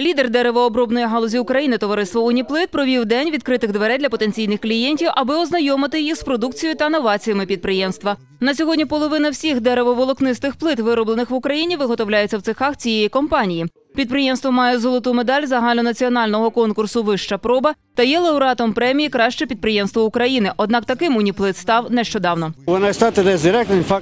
Лідер деревообробної галузі України товариство Уніплит провів день відкритих дверей для потенційних клієнтів, аби ознайомити їх з продукцією та новаціями підприємства. На сьогодні половина всіх деревоволокнистих плит, вироблених в Україні, виготовляється в цехах цієї компанії. Підприємство має золоту медаль загальнонаціонального конкурсу Вища проба та є лауреатом премії Краще підприємство України. Однак таким Уніплит став нещодавно.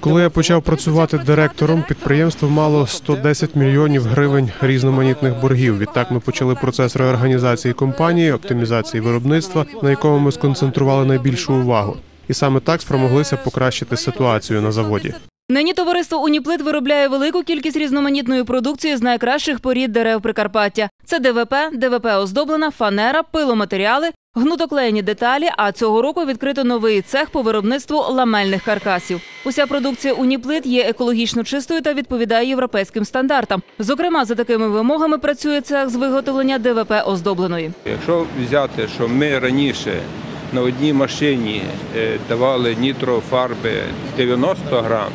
Коли я почав працювати директором, підприємство мало 110 мільйонів гривень різноманітних боргів. Відтак ми почали процес реорганізації компанії, оптимізації виробництва, на якому ми сконцентрували найбільшу увагу. І саме так спромоглися покращити ситуацію на заводі. Нині товариство Уніплит виробляє велику кількість різноманітної продукції з найкращих порід дерев Прикарпаття. Це ДВП, ДВП оздоблена, фанера, пиломатеріали, гнутоклеєні деталі. А цього року відкрито новий цех по виробництву ламельних каркасів. Уся продукція Уніплит є екологічно чистою та відповідає європейським стандартам. Зокрема, за такими вимогами працює цех з виготовлення ДВП оздобленої. Якщо взяти, що ми раніше на одній машині е, давали нітрофарби 90 грам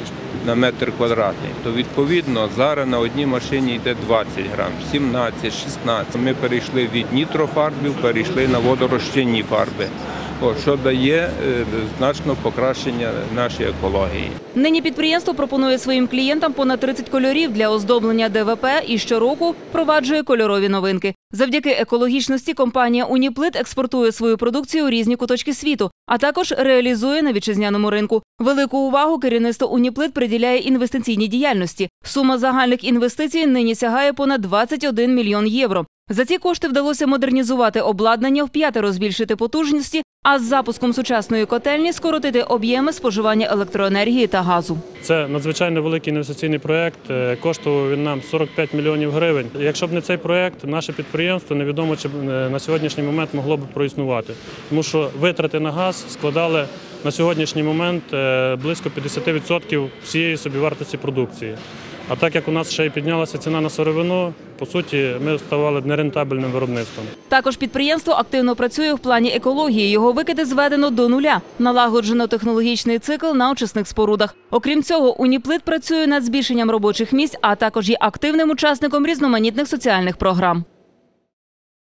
на метр квадратний, то відповідно зараз на одній машині йде 20 грам, 17, 16. Ми перейшли від нітрофарбів, перейшли на водорозчинні фарби. От, що дає е, значно покращення нашої екології. Нині підприємство пропонує своїм клієнтам понад 30 кольорів для оздоблення ДВП і щороку впроваджує кольорові новинки. Завдяки екологічності компанія Уніплит експортує свою продукцію у різні куточки світу, а також реалізує на вітчизняному ринку. Велику увагу керівництво Уніплит приділяє інвестиційній діяльності. Сума загальних інвестицій нині сягає понад 21 мільйон євро. За ці кошти вдалося модернізувати обладнання, вп'ятеро збільшити потужності, а з запуском сучасної котельні скоротити об'єми споживання електроенергії та газу. Це надзвичайно великий інвестиційний проєкт. Е, Коштував він нам 45 мільйонів гривень. Якщо б не цей проєкт, наше підприємство невідомо чи б е, на сьогоднішній момент могло б проіснувати. Тому що витрати на газ складали на сьогоднішній момент е, близько 50% всієї собівартості продукції. А так як у нас ще й піднялася ціна на сировину, по суті, ми ставали нерентабельним виробництвом. Також підприємство активно працює в плані екології. Його викиди зведено до нуля. Налагоджено технологічний цикл на очисних спорудах. Окрім цього, Уніплит працює над збільшенням робочих місць, а також є активним учасником різноманітних соціальних програм.